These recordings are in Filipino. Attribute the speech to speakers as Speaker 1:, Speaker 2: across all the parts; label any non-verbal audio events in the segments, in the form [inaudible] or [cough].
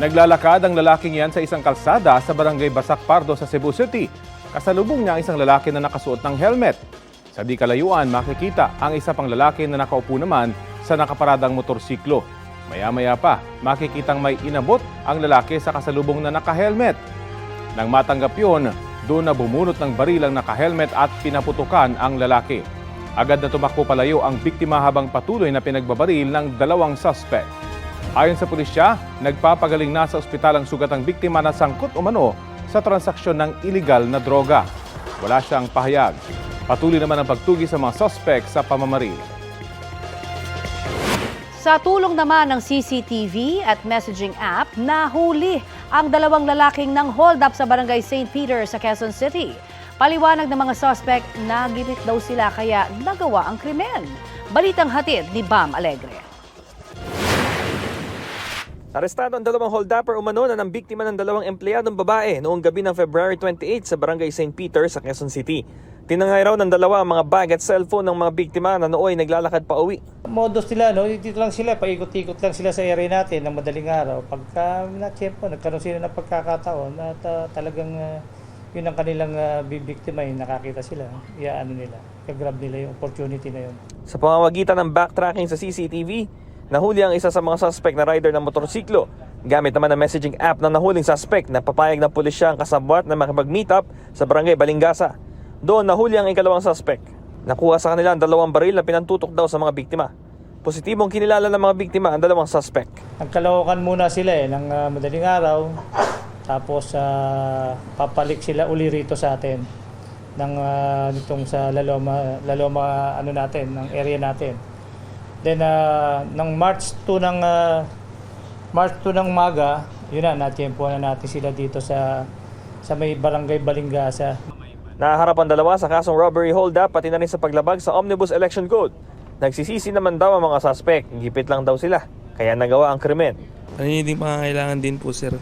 Speaker 1: Naglalakad ang lalaking yan sa isang kalsada sa barangay Basak Pardo sa Cebu City. Kasalubong niya ang isang lalaki na nakasuot ng helmet. Sa di kalayuan, makikita ang isa pang lalaki na nakaupo naman sa nakaparadang motorsiklo. Maya-maya pa, makikitang may inabot ang lalaki sa kasalubong na nakahelmet. Nang matanggap yun, doon na bumunot ng baril ang nakahelmet at pinaputukan ang lalaki. Agad na tumakbo palayo ang biktima habang patuloy na pinagbabaril ng dalawang suspect. Ayon sa pulisya, nagpapagaling na sa ospital ang sugatang biktima na sangkot umano sa transaksyon ng iligal na droga. Wala siyang pahayag. Patuloy naman ang pagtugi sa mga suspect sa pamamaril.
Speaker 2: Sa tulong naman ng CCTV at messaging app, nahuli ang dalawang lalaking ng hold up sa barangay St. Peter sa Quezon City. Paliwanag ng mga suspect, naginit daw sila kaya nagawa ang krimen. Balitang hatid ni Bam Alegre.
Speaker 3: Arestado ang dalawang hold-upper umano na ng biktima ng dalawang empleyadong babae noong gabi ng February 28 sa barangay St. Peter sa Quezon City. Tinangay raw ng dalawa ang mga bag at cellphone ng mga biktima na nooy naglalakad pa uwi.
Speaker 4: modus nila, no? Dito lang sila, paikot-ikot lang sila sa area natin ng madaling araw. Pagka na-tiyempo, nagkaroon sila ng pagkakataon at ah, talagang ah, yun ang kanilang uh, bibiktimahin, nakakita sila. Iyaano nila, kagrab nila yung opportunity na yun.
Speaker 3: Sa pamamagitan ng backtracking sa CCTV, nahuli ang isa sa mga suspect na rider ng motorsiklo. Gamit naman ang messaging app ng nahuling suspect na papayag ng pulisya ang kasabwat na makipag-meet up sa barangay Balingasa. Doon nahuli ang ikalawang suspect. Nakuha sa kanila ang dalawang baril na pinantutok daw sa mga biktima. Positibong kinilala ng mga biktima ang dalawang suspect.
Speaker 4: Nagkalawakan muna sila eh, ng ah, madaling araw. Tapos ah, papalik sila uli rito sa atin ng ah, nitong sa Laloma, Laloma ano natin, ng area natin. Then ah, ng March 2 ng ah, March 2 ng maga, yun na natiyempo na natin sila dito sa sa may barangay Balingasa.
Speaker 3: Naharap ang dalawa sa kasong robbery hold-up pati na rin sa paglabag sa Omnibus Election Code. Nagsisisi naman daw ang mga suspect, gipit lang daw sila, kaya nagawa ang krimen.
Speaker 5: Ano yung hindi pangangailangan din po, sir?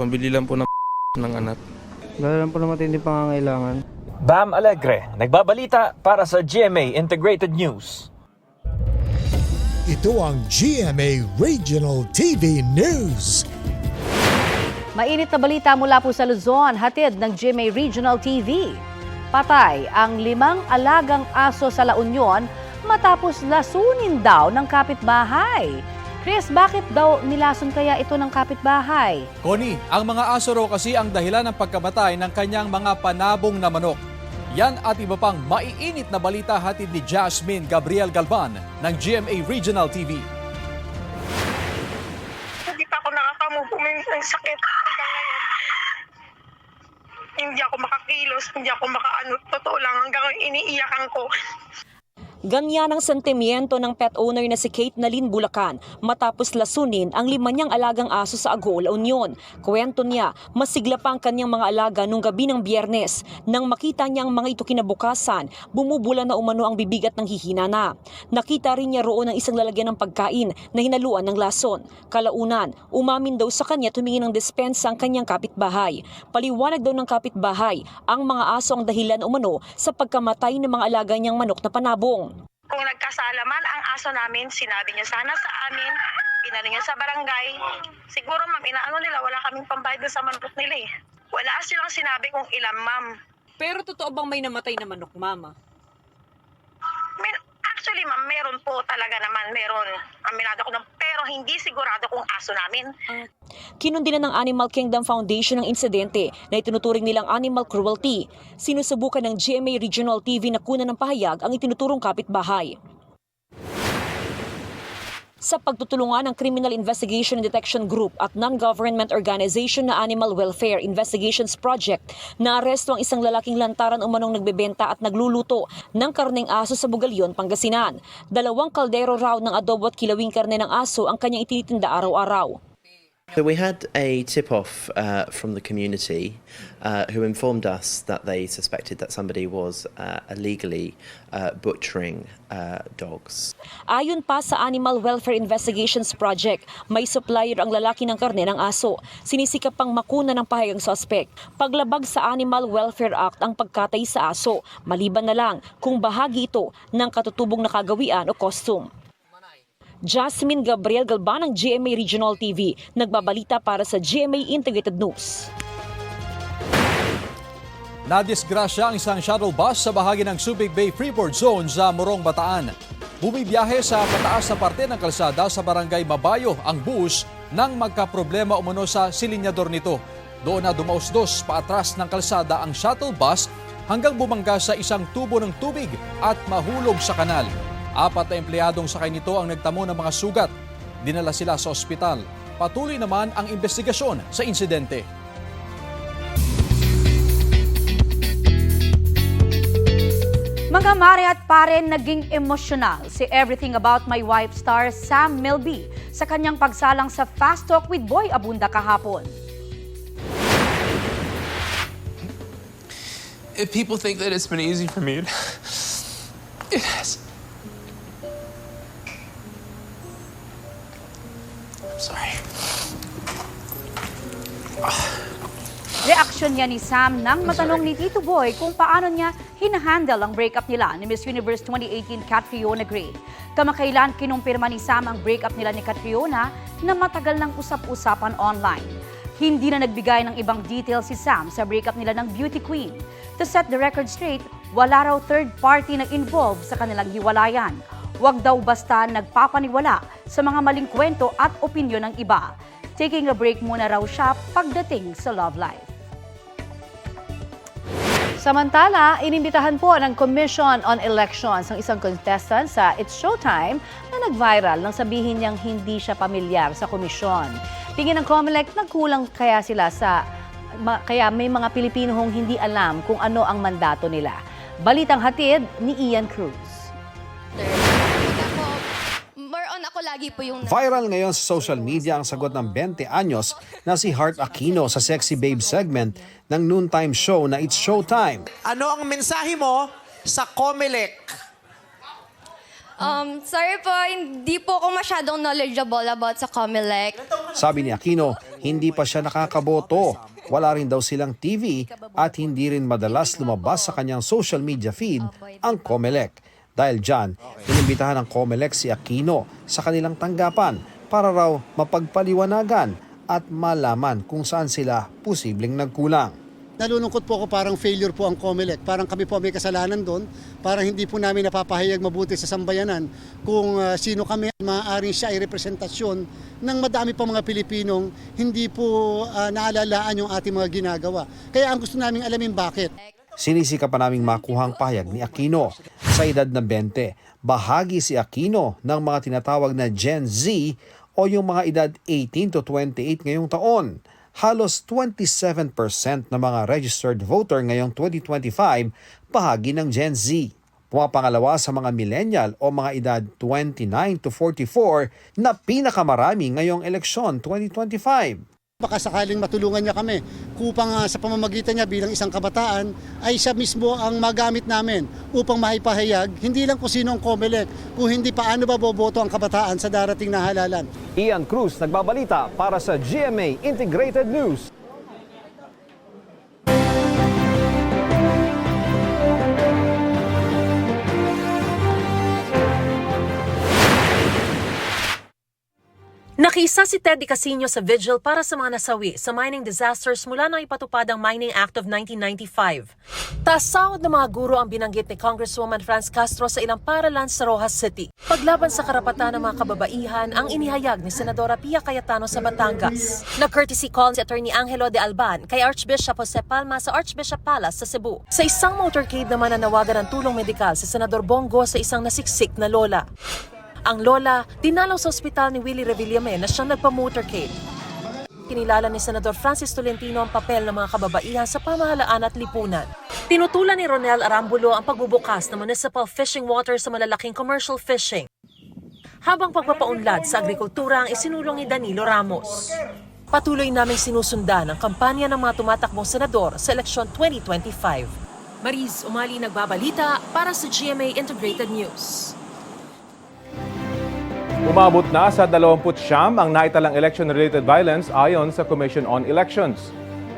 Speaker 5: Pambili lang po ng [laughs] ng anak.
Speaker 6: Wala lang po naman hindi pangangailangan.
Speaker 3: Bam Alegre, nagbabalita para sa GMA Integrated News.
Speaker 7: Ito ang GMA Regional TV News.
Speaker 2: Mainit na balita mula po sa Luzon, hatid ng GMA Regional TV. Patay ang limang alagang aso sa La Union matapos lasunin daw ng kapitbahay. Chris, bakit daw nilason kaya ito ng kapitbahay?
Speaker 8: Connie, ang mga aso raw kasi ang dahilan ng pagkamatay ng kanyang mga panabong na manok. Yan at iba pang maiinit na balita hatid ni Jasmine Gabriel Galvan ng GMA Regional TV.
Speaker 9: Hindi pa ako nakakamove ng sakit hanggang ngayon. Hindi ako makakilos, hindi ako makaano. Totoo lang, hanggang iniiyakan ko.
Speaker 10: Ganyan ang sentimiento ng pet owner na si Kate Nalin Bulacan matapos lasunin ang lima niyang alagang aso sa Agol, La Union. Kwento niya, masigla pa ang kanyang mga alaga nung gabi ng biyernes. Nang makita niyang mga ito kinabukasan, bumubula na umano ang bibigat ng hihina na. Nakita rin niya roon ang isang lalagyan ng pagkain na hinaluan ng lason. Kalaunan, umamin daw sa kanya tumingin ng despensa ang kanyang kapitbahay. Paliwanag daw ng kapitbahay, ang mga aso ang dahilan umano sa pagkamatay ng mga alaga niyang manok na panabong.
Speaker 9: Kung nagkasala man ang aso namin, sinabi niya sana sa amin, inano niya sa barangay. Siguro ma'am, inaano nila, wala kaming pambayad sa manok nila eh. Wala silang sinabi kung ilan ma'am.
Speaker 10: Pero totoo bang may namatay na manok, mama?
Speaker 9: May, actually ma'am, meron po talaga naman, meron. Aminado ko ng, pero hindi sigurado kung aso namin.
Speaker 10: Kinundina ng Animal Kingdom Foundation ang insidente na itinuturing nilang animal cruelty. Sinusubukan ng GMA Regional TV na kunan ng pahayag ang itinuturong kapitbahay. Sa pagtutulungan ng Criminal Investigation and Detection Group at non-government organization na Animal Welfare Investigations Project, naaresto ang isang lalaking lantaran umanong nagbebenta at nagluluto ng karneng aso sa Bugalyon, Pangasinan. Dalawang kaldero raw ng adobo at kilawing karne ng aso ang kanyang itinitinda araw-araw.
Speaker 11: So we had a tip off uh, from the community uh, who informed us that they suspected that somebody was uh, illegally uh, butchering uh, dogs.
Speaker 10: Ayon pa sa Animal Welfare Investigations Project, may supplier ang lalaki ng karne ng aso. Sinisikap pang makuna ng pahayag suspect. Paglabag sa Animal Welfare Act ang pagkatay sa aso, maliban na lang kung bahagi ito ng katutubong nakagawian o costume. Jasmine Gabriel Galban ng GMA Regional TV, nagbabalita para sa GMA Integrated News.
Speaker 8: Nadisgrasya ang isang shuttle bus sa bahagi ng Subic Bay Freeport Zone sa Morong, Bataan. Bumibiyahe sa pataas na parte ng kalsada sa barangay Mabayo ang bus nang magkaproblema umano sa silinyador nito. Doon na dumausdos paatras ng kalsada ang shuttle bus hanggang bumangga sa isang tubo ng tubig at mahulog sa kanal. Apat na empleyadong sakay nito ang nagtamo ng mga sugat. Dinala sila sa ospital. Patuloy naman ang investigasyon sa insidente.
Speaker 2: Mga mare at pare naging emosyonal si Everything About My Wife star Sam Milby sa kanyang pagsalang sa Fast Talk with Boy Abunda kahapon.
Speaker 5: If people think that it's been easy for me, [laughs] it has. Sorry.
Speaker 2: Reaksyon niya ni Sam nang matanong ni Tito Boy kung paano niya hinahandle ang breakup nila ni Miss Universe 2018 Catriona Gray. Kamakailan kinumpirma ni Sam ang breakup nila ni Catriona na matagal ng usap-usapan online. Hindi na nagbigay ng ibang details si Sam sa breakup nila ng beauty queen. To set the record straight, wala raw third party na involved sa kanilang hiwalayan. Huwag daw basta nagpapaniwala sa mga maling kwento at opinyon ng iba. Taking a break muna raw siya pagdating sa love life. Samantala, inimbitahan po ng Commission on Elections ang isang contestant sa It's Showtime na nag-viral nang sabihin niyang hindi siya pamilyar sa komisyon. Tingin ng COMELEC, nagkulang kaya sila sa... ma- kaya may mga Pilipino hong hindi alam kung ano ang mandato nila. Balitang hatid ni Ian Cruz.
Speaker 12: Ako lagi po yung...
Speaker 13: Viral ngayon sa social media ang sagot ng 20 anyos na si Heart Aquino sa Sexy Babe segment ng noontime show na It's Showtime.
Speaker 14: Ano ang mensahe mo sa Comelec?
Speaker 12: Um, sorry po, hindi po ako masyadong knowledgeable about sa Comelec.
Speaker 13: Sabi ni Aquino, hindi pa siya nakakaboto. Wala rin daw silang TV at hindi rin madalas lumabas sa kanyang social media feed ang Comelec. Dahil dyan, inimbitahan ng Comelec si Aquino sa kanilang tanggapan para raw mapagpaliwanagan at malaman kung saan sila posibleng nagkulang.
Speaker 15: Nalulungkot po ako parang failure po ang COMELEC. Parang kami po may kasalanan doon. Parang hindi po namin napapahayag mabuti sa sambayanan kung uh, sino kami maaaring siya ay representasyon ng madami pa mga Pilipinong hindi po uh, naalalaan yung ating mga ginagawa. Kaya ang gusto namin alamin bakit.
Speaker 13: Sinisika pa naming makuhang pahayag ni Aquino. Sa edad na 20, bahagi si Aquino ng mga tinatawag na Gen Z o yung mga edad 18 to 28 ngayong taon. Halos 27% ng mga registered voter ngayong 2025 bahagi ng Gen Z. Pumapangalawa sa mga millennial o mga edad 29 to 44 na pinakamarami ngayong eleksyon 2025.
Speaker 15: Baka sakaling matulungan niya kami upang uh, sa pamamagitan niya bilang isang kabataan ay siya mismo ang magamit namin upang maipahayag hindi lang kung sino ang COMELEC, kung hindi paano ba boboto ang kabataan sa darating na halalan.
Speaker 13: Ian Cruz nagbabalita para sa GMA Integrated News.
Speaker 16: Nakisa si Teddy Casino sa vigil para sa mga nasawi sa mining disasters mula nang ipatupad ang Mining Act of 1995. Tasawad ng mga guro ang binanggit ni Congresswoman Franz Castro sa ilang paralan sa Rojas City. Paglaban sa karapatan ng mga kababaihan ang inihayag ni Senadora Pia Cayetano sa Batangas. Na-courtesy call si Attorney Angelo de Alban kay Archbishop Jose Palma sa Archbishop Palace sa Cebu. Sa isang motorcade naman na nawagan ng tulong medikal si Senador Bongo sa isang nasiksik na lola. Ang lola, dinalaw sa ospital ni Willie Revillame na siyang nagpa-motorcade. Kinilala ni Senador Francis Tolentino ang papel ng mga kababaihan sa pamahalaan at lipunan. Tinutulan ni Ronel Arambulo ang pagbubukas ng municipal fishing water sa malalaking commercial fishing. Habang pagpapaunlad sa agrikultura ang isinulong ni Danilo Ramos. Patuloy naming sinusundan ang kampanya ng mga tumatakbong senador sa eleksyon 2025. Mariz Umali nagbabalita para sa GMA Integrated News.
Speaker 1: Umabot na sa 20 siyam ang naitalang election-related violence ayon sa Commission on Elections.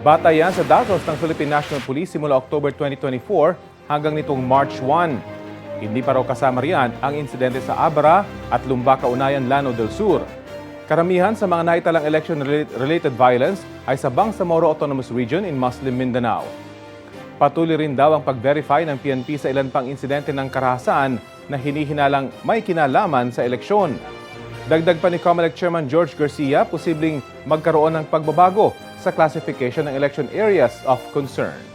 Speaker 1: Batay yan sa datos ng Philippine National Police simula October 2024 hanggang nitong March 1. Hindi pa raw kasama riyan ang insidente sa Abra at Lumba Kaunayan, Lano del Sur. Karamihan sa mga naitalang election-related violence ay sa Bangsamoro Autonomous Region in Muslim Mindanao. Patuloy rin daw ang pag-verify ng PNP sa ilan pang insidente ng karahasan na hinihinalang may kinalaman sa eleksyon. Dagdag pa ni COMELEC Chairman George Garcia, posibleng magkaroon ng pagbabago sa classification ng election areas of concern.